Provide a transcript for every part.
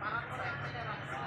পাড়ার পরে একটা রাখছে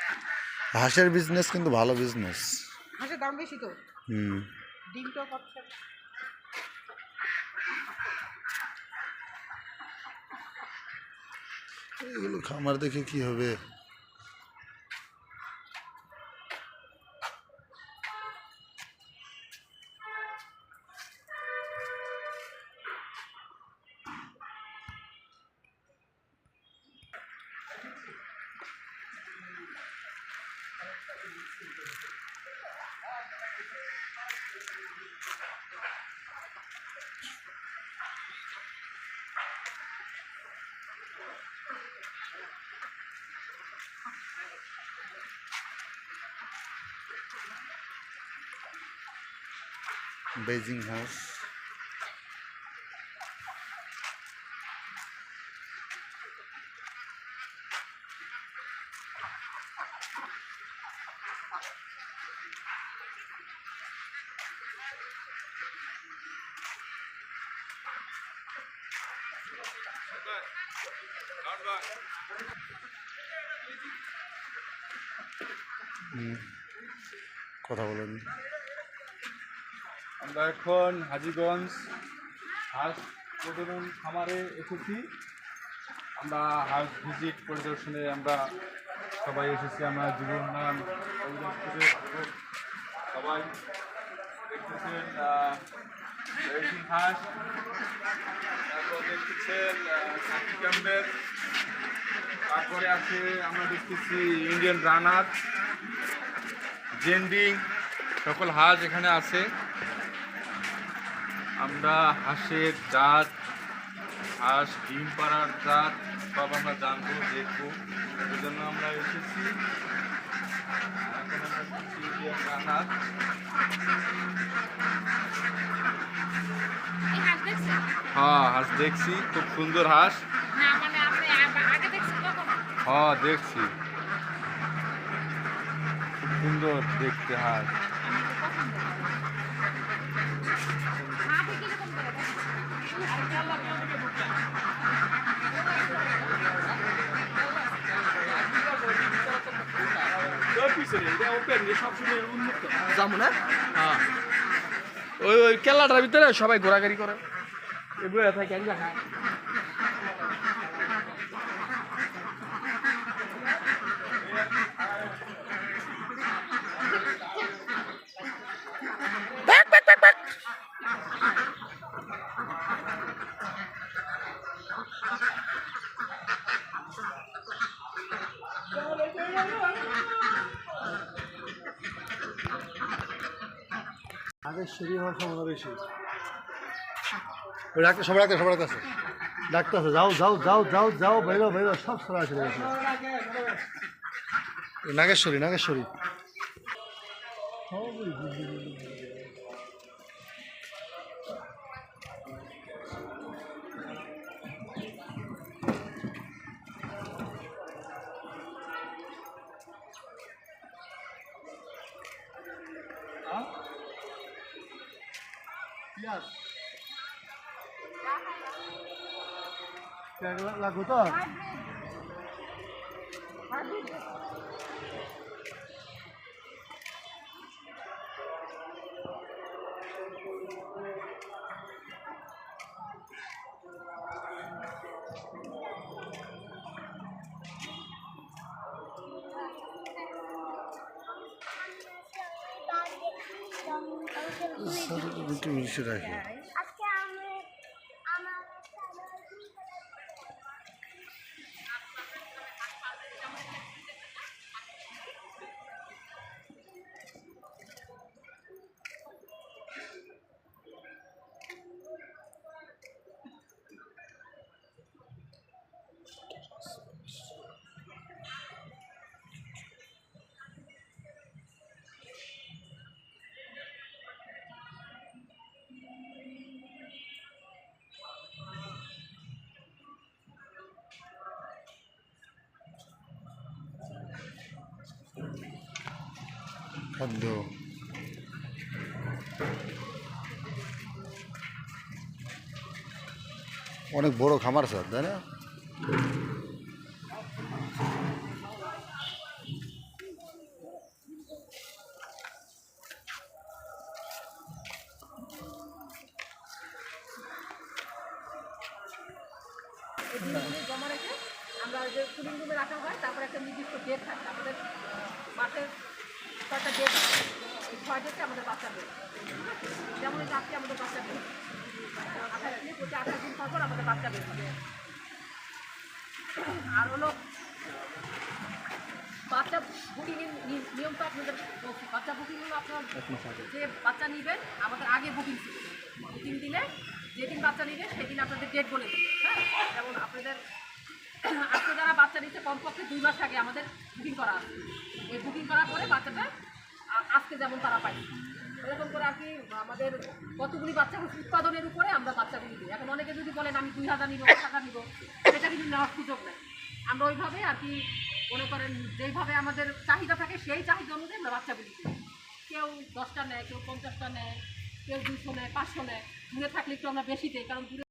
হাঁসের বিজনেস কিন্তু ভালো বিজনেস হাঁসের দাম বেশি তো। হুম। ডিমটাও পাচ্ছে এগুলো খামার দেখে কি হবে? বেজিং হাঁস। কথা বলেন আমরা এখন হাজিগঞ্জ হাঁস প্রজনন খামারে এসেছি। আমরা হাঁস ভিজিট পরিদর্শনে আমরা সবাই এসেছি। আমরা জীবন নাম সবাই দেখতেছেন হাঁস তারপর দেখতেছেন সাকি ক্যাম্পের তারপরে আছে, আমরা দেখতেছি ইন্ডিয়ান রানার জেন্ডিং, সকল হাঁস এখানে আছে। আমরা হাঁসের জাত হাঁস ডিম পাড়ার জাত সব আমরা জানব দেখব। এই জন্য আমরা এসেছি। এখন আমরা হাঁস। হ্যাঁ হাঁস দেখছি। খুব সুন্দর হাঁস। মানে? হ্যাঁ দেখছি। খুব সুন্দর দেখতে হাঁস আমার তো পছন্দ হয়। হাতে কীরকম করে দেখেন? হ্যাঁ। ওই ওই কেল্লাটার ভিতরে সবাই ঘোরাঘুরি করে। এগুলো থাকে আছে? যাও যাও যাও যাও যাও বেরো বেরো সব Nageshwari Nageshwari. Siap. Lagu tuh. Habis. Habis. তো একটু মিশে রাখি খাদ্য। অনেক বড় খামার স্যার, তাই না? আমরা যে কুলিং রুমে রাখা হয়, তারপর একটা নির্দিষ্ট ডেট থাকে, আমাদের মাসের ছয়টা ডেট আছে? এই ছয় ডেটে আমাদের বাচ্চা বের যেমন আজকে আমাদের হয়। আঠাশ দিনে প্রতি আঠাশ দিন পর পর আমাদের বাচ্চা বের হবে। আর হলো বাচ্চা বুকিং নিয়ম তো আপনাদের বাচ্চা বুকিং হলো আপনার যে বাচ্চা নেবেন আমাদের আগে বুকিং ছিল বুকিং দিলে যেদিন বাচ্চা নেবে সেদিন আপনাদের ডেট বলে দেবে হ্যাঁ? যেমন আপনাদের আজকে যারা বাচ্চা নিচ্ছে কমপক্ষে দুই মাস আগে আমাদের বুকিং করা আছে। এই বুকিং করার পরে বাচ্চাটা আজকে যেমন তারা পাই এরকম করে আর কি আমাদের কতগুলি বাচ্চা উৎপাদনের উপরে আমরা বাচ্চাগুলি দিই এখন অনেকে যদি বলেন, আমি দুই হাজার নিব পাঁচ হাজার নিব, সেটা কিন্তু নেওয়ার সুযোগ নেই। আমরা ওইভাবে আর কি মনে করেন, যেইভাবে আমাদের চাহিদা থাকে, সেই চাহিদা অনুযায়ী আমরা বাচ্চাগুলি দিই কেউ দশটা নেয়, কেউ পঞ্চাশটা নেয়, কেউ দুশো নেয়, পাঁচশো নেয়। দূরে থাকলে একটু আমরা বেশি দিই, কারণ দূরে